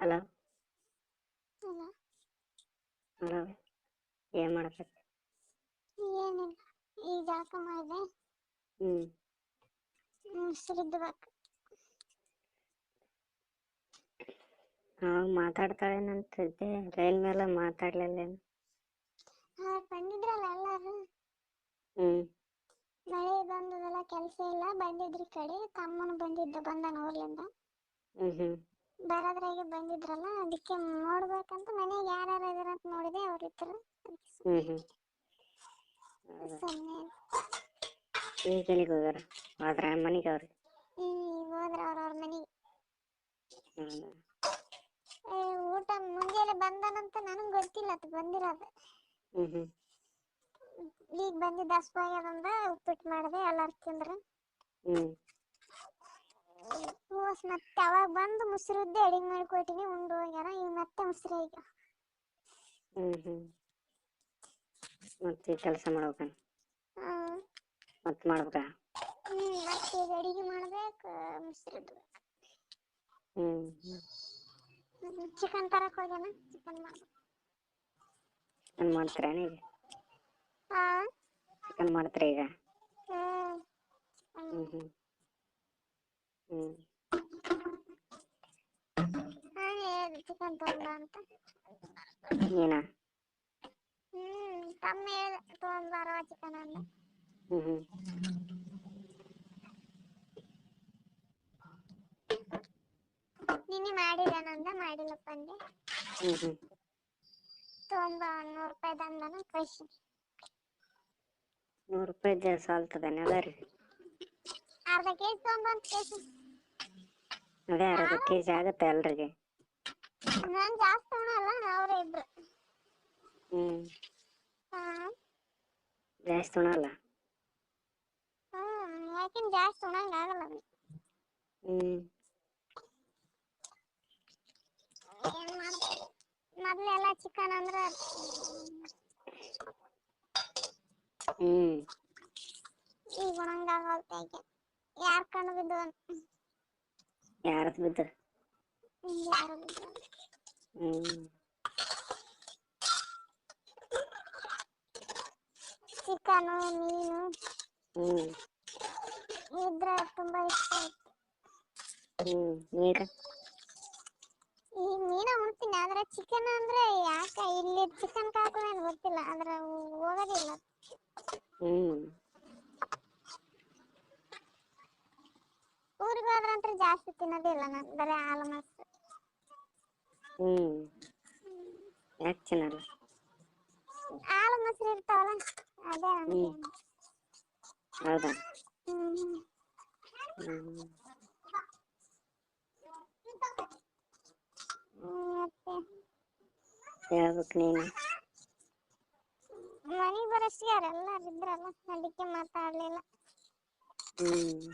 Hello hello hello ಏನ್ ಮಾಡಕತ್ತಿ? ಏನಿಲ್ಲ. ಈಗ ಜಳಕ ಮಾಡಿದೆ. ಹ್ಮ್. ಮುಸ್ರಿದ್ದಬೇಕು ಅವಾಗ ಮಾತಾಡ್ತಾಳೇನಂತಿದ್ದೆ ರೈಲ್ ಮೇಲೆ ಮಾತಾಡ್ಲಿಲ್ಲೇನು ಹಾ ಬಂದಿದ್ರಲ್ಲ ಎಲ್ಲಾರು? ಹ್ಮ್. ಮಳೆ ಬಂದದಲ್ಲ ಕೆಲಸ ಇಲ್ಲ. ಬಂದಿದ್ರಿ ಕಡೆ. ತಮ್ಮನು ಬಂದಿದ್ದ ಬಂದ ಊರ್ಲಿಂದ. ಹ್ಮ್ ಹ್ಮ್. ಬರೋದ್ರಾಗೆ ಬಂದಿದ್ರಲ್ಲ ಅದಕ್ಕೆ ನೋಡ್ಬೇಕಂತ ಮನೆಗೆ ಯಾರ್ಯಾರು ಇದಾರಂತ ನೋಡಿದೆ ಅವ್ರಿದ್ರು ಹ್ಮ್ ಹ್ಮ್. ಹೌದಾ ಸುಮ್ಮನೆ ಈಗ ಎಲ್ಲಿಗೆ ಹೋಗ್ಯಾರ? ಹೋದ್ರ ಮನೆಗೆ ಅವ್ರಿ? ಈಗ ಹೋದ್ರ ಮನೆಗೆ. ಹೌದಾ ಏ, ಊಟ ಮುಂಜಾನೆ ಬಂದಾನಂತ ನನಗ್ ಗೊತ್ತಿಲ್ಲ ಅದು ಬಂದಿರೋದು ಹ್ಮ್ ಹ್ಮ್. ಈಗ ಬಂದಿದ್ದ ಹಸ್ವಾಗ್ಯದಂದ ಉಪ್ಪಿಟ್ಟು ಮಾಡಿದೆ ಎಲ್ಲಾರು ತಿಂದ್ರು. ಹ್ಮ್. ಹೂವಸ್ ಮತ್ತೆ ಅವಾಗ ಬಂದು ಮುಸ್ರಿದ್ದೆ ಅಡಿಗೆ ಮಾಡಿ ಕೊಟ್ಟಿನಿ ಉಂಡು ಹೋಗ್ಯಾರ ಈಗ ಮತ್ತೆ ಮುಸ್ರಿ ಈಗ ಹ್ಮ್ ಹ್ಮ್. ಮತ್ತೆ ಕೆಲಸ ಮಾಡ್ಬೇಕ? ಹ್ಮ್ ಮತ್ ಮಾಡ್ಬೇಕಾ? ಹ್ಮ್ ಮತ್ತೆ ಈಗ ಅಡಿಗೆ ಮಾಡ್ಬೇಕು ಮುಸ್ರಿದ್ದು ಹ್ಮ್. ಚಿಕನ್ ತರಕ್ ಹೋಗ್ಯಾನ? ಚಿಕನ್ ಮಾಡ್ಬೇಕು. ಚಿಕನ್ ಮಾಡ್ತೀರಾ ಈಗ ಹಾ. ಚಿಕನ್ ಮಾಡ್ತೀರಾ ಈಗ? ಹ್ಮ್ ಹ್ಮ್. ಹ್ಮ್. ಚಿಕನ್ ತಗೊಂಡ್ ಅಂತ ನೀನಾ ಹ್ಮ್ ತಮ್ಮ ಹೇಳ್ದ ತಗೊಂಡ್ ಬಾರವ್ವ ಚಿಕನ್ ಅಂದ ನಿನ್ನೆ ಮಾಡಿರೇನಂದ ಮಾಡಿಲ್ಲಪ್ಪ ಅಂದೆ ತಗೊಂಡ್ ನೂರು ರೂಪಾಯಿದು ಅಂದನ ಕಳ್ಸಿನಿ ನೂರು ರೂಪಾಯಿದು ಸಾಲ್ತದನ ಎಲ್ಲರಿಗೆ ಅರ್ಧ ಕೆಜಿ ತಗೊಂಡ್ ಬಾ ಅಂತ ಕಳ್ಸಿನಿ ಅದೇ ಅರ್ಧ ಕೆಜಿ ಆಗತ್ತೆ ಎಲ್ರಿಗೆ. ನಾನ್ ಜಾಸ್ತಿ ಉಣಲ್ಲ ಅವ್ರೇ ಇಬ್ರು ಹ್ಮ್ ಹಾ ಜಾಸ್ತಿ ಉಣಲ್ಲ ಹ್ಮ್ ಯಾಕಿನ್ ಜಾಸ್ತಿ ಉಣಂಗ ಆಗಲ್ಲ ನಂಗೆ ಹ್ಮ್ ಏನ್ ಮಾಡ್ತಿ ಮೊದ್ಲೆಲ್ಲ ಚಿಕನ್ ಅಂದ್ರ ಹ್ಮ್ ಈಗ ಉಣಂಗಾಗವಲ್ತು ಯಾಕೆ ಯಾರ್ ಕಣ್ಣ್ ಬಿದ್ದವೇನೋ ಯಾರದ್ ಬಿದ್ದು ಯಾರೋ ಬಿದ್ದವೇನೋ ಹ್ಮ್ ಚಿಕನು, ಮೀನು. ಹ್ಮ್ ಇದ್ರೆ ತುಂಬಾ ಇಷ್ಟ ಆಯ್ತು. ಹ್ಮ್ ನೀರು ಈ ಮೀನ ಉಣ್ತೀನಿ, ಆದ್ರೆ ಚಿಕನ್ ಅಂದ್ರೆ ಯಾಕ? ಇಲ್ಲಿ ಚಿಕನ್ ಕಾಕುವೇನು ಗೊತ್ತಿಲ್ಲ, ಆದ್ರೆ ಹೋಗೋದಿಲ್ಲ. ಹ್ಮ್ ಊರಿಗೆ ಹೋದ್ರಂತ್ರ ಜಾಸ್ತಿ ತಿನ್ನೋದಿಲ್ಲ ನಾನು ಬರೀ ಹಾಲು ಮೊಸರು ಹ್ಮ್. ಯಾಕೆ ತಿನ್ನಲ್ಲ? ಹಾಲು ಮೊಸರು ಇರ್ತಾವಲ್ಲ ಅದೇ ಹ್ಮ್. ಹೌದಾ? ಹ್ಮ್. ಹ್ಮ್. ಹ್ಮ್ ಮತ್ತೆ? ಹೇಳ್ಬೇಕು ನೀನು. ಮನೆಗೆ ಬರೋಷ್ಟಿಗೆ ಅವರೆಲ್ಲರೂ ಇದ್ರಲ್ಲ ಅದಕ್ಕೆ ಮಾತಾಡ್ಲಿಲ್ಲ. ಹ್ಮ್.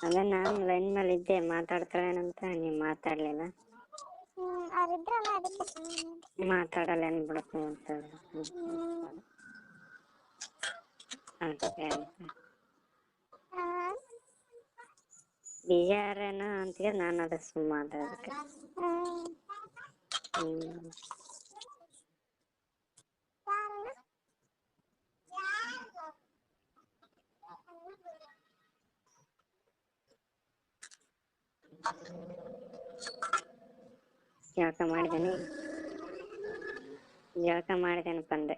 ಅದೇ ನಾನು ಲೈನ್ ಮೇಲೆ ಇದ್ದೆ ಮಾತಾಡ್ತಾಳೇನಂತ ನೀವ್ ಮಾತಾಡ್ಲಿಲ್ಲ? ಹ್ಮ್ ಅವ್ರಿದ್ರಲ್ಲ ಅದಕ್ಕೆ. ಸುಮ್ಮನೆ ಮಾತಾಡಲ್ಲ ಏನ್ ಬಿಡಪ್ಪ ಅಂತ ಹ್ಮ್ ಅದಕ್ಕೆ ಆ, ಬಿಜಾರೇನ ಅಂತ ನಾನು ಅದ ಸುಮ್ಮ ಅದಕ್ಕೆ ಹ್ಮ್. ಹ್ಮ್. ಜಳಕ ಮಾಡಿದೇನಿ? ಜಳಕ ಮಾಡಿದೆನಪ್ಪ ಅಂದೆ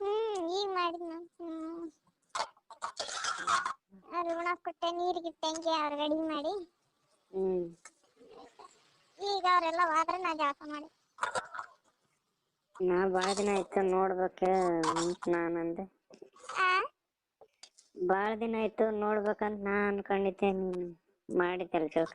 ಹ್ಮ್ ಈಗ ಮಾಡಿದ್ ನಾನು ಉಣ್ಣಾಕ್ ಕೊಟ್ಟೆ ನೀರಿಗಿಟ್ಟೆ ಹಂಗೆ ಅವ್ರಿಗೆ ಅಡಿಗೆ ಮಾಡಿ. ಹ್ಮ್. ಈಗ ಅವರೆಲ್ಲ ಹೋದ್ರೆ ನಾ ಜಳಕ ಮಾಡಿ. ನಾ ಬಾಳ ದಿನ ಆಯ್ತು ನೋಡ್ಬೇಕ ಅಂತ ನಾನ್ ಅಂದೆ. ಆ? ಬಾಳ ದಿನ ಆಯ್ತು ನೋಡ್ಬೇಕಂತ ನಾ ಅನ್ಕೊಂಡಿದ್ದೆ ನೀನ್. ಮಾಡಿದ್ದಲ್ಲ ಜಳಕ